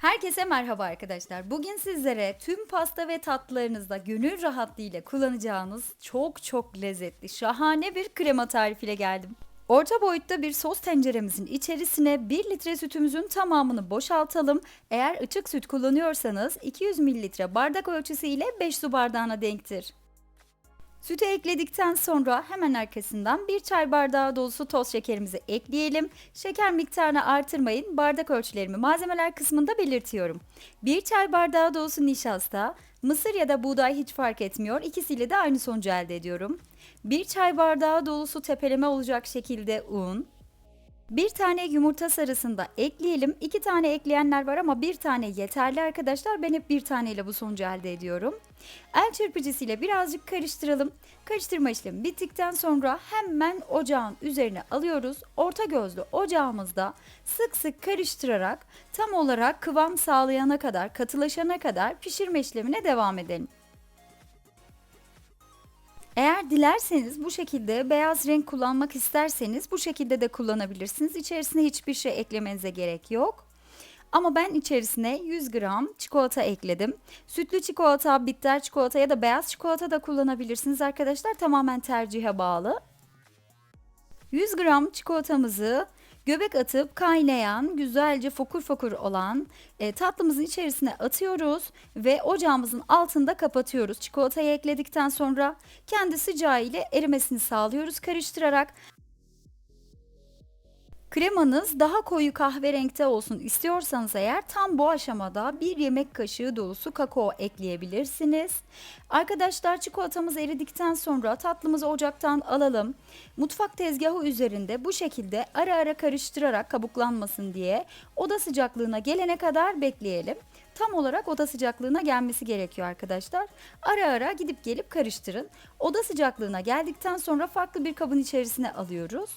Herkese merhaba arkadaşlar. Bugün sizlere tüm pasta ve tatlılarınızda gönül rahatlığıyla kullanacağınız çok çok lezzetli, şahane bir krema tarifiyle geldim. Orta boyutta bir sos tenceremizin içerisine 1 litre sütümüzün tamamını boşaltalım. Eğer açık süt kullanıyorsanız 200 mililitre bardak ölçüsü ile 5 su bardağına denktir. Sütü ekledikten sonra hemen arkasından bir çay bardağı dolusu toz şekerimizi ekleyelim. Şeker miktarını artırmayın. Bardak ölçülerimi malzemeler kısmında belirtiyorum. Bir çay bardağı dolusu nişasta, mısır ya da buğday hiç fark etmiyor. İkisiyle de aynı sonucu elde ediyorum. Bir çay bardağı dolusu tepeleme olacak şekilde un, bir tane yumurta sarısını da ekleyelim. İki tane ekleyenler var ama bir tane yeterli arkadaşlar. Ben hep bir taneyle bu sonucu elde ediyorum. El çırpıcısıyla birazcık karıştıralım. Karıştırma işlemi bittikten sonra hemen ocağın üzerine alıyoruz. Orta gözlü ocağımızda sık sık karıştırarak tam olarak kıvam sağlayana kadar, katılaşana kadar pişirme işlemine devam edelim. Eğer dilerseniz bu şekilde beyaz renk kullanmak isterseniz bu şekilde de kullanabilirsiniz. İçerisine hiçbir şey eklemenize gerek yok. Ama ben içerisine 100 gram çikolata ekledim. Sütlü çikolata, bitter çikolata ya da beyaz çikolata da kullanabilirsiniz arkadaşlar. Tamamen tercihe bağlı. 100 gram çikolatamızı göbek atıp kaynayan, güzelce fokur fokur olan e, tatlımızın içerisine atıyoruz ve ocağımızın altında kapatıyoruz. Çikolatayı ekledikten sonra kendi sıcağı ile erimesini sağlıyoruz karıştırarak. Kremanız daha koyu kahverenkte olsun istiyorsanız eğer tam bu aşamada bir yemek kaşığı dolusu kakao ekleyebilirsiniz. Arkadaşlar çikolatamız eridikten sonra tatlımızı ocaktan alalım. Mutfak tezgahı üzerinde bu şekilde ara ara karıştırarak kabuklanmasın diye oda sıcaklığına gelene kadar bekleyelim. Tam olarak oda sıcaklığına gelmesi gerekiyor arkadaşlar. Ara ara gidip gelip karıştırın. Oda sıcaklığına geldikten sonra farklı bir kabın içerisine alıyoruz.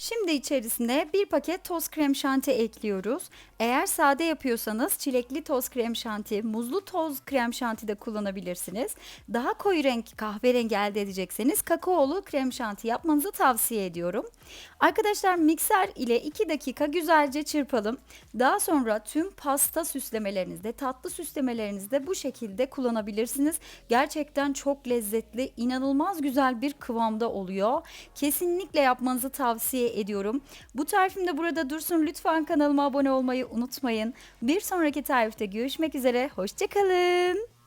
Şimdi içerisine bir paket toz krem şanti ekliyoruz. Eğer sade yapıyorsanız çilekli toz krem şanti, muzlu toz krem şanti de kullanabilirsiniz. Daha koyu renk kahverengi elde edecekseniz kakaolu krem şanti yapmanızı tavsiye ediyorum. Arkadaşlar mikser ile 2 dakika güzelce çırpalım. Daha sonra tüm pasta süslemelerinizde, tatlı süslemelerinizde bu şekilde kullanabilirsiniz. Gerçekten çok lezzetli, inanılmaz güzel bir kıvamda oluyor. Kesinlikle yapmanızı ediyorum. Bu tarifim de burada dursun. Lütfen kanalıma abone olmayı unutmayın. Bir sonraki tarifte görüşmek üzere. Hoşçakalın.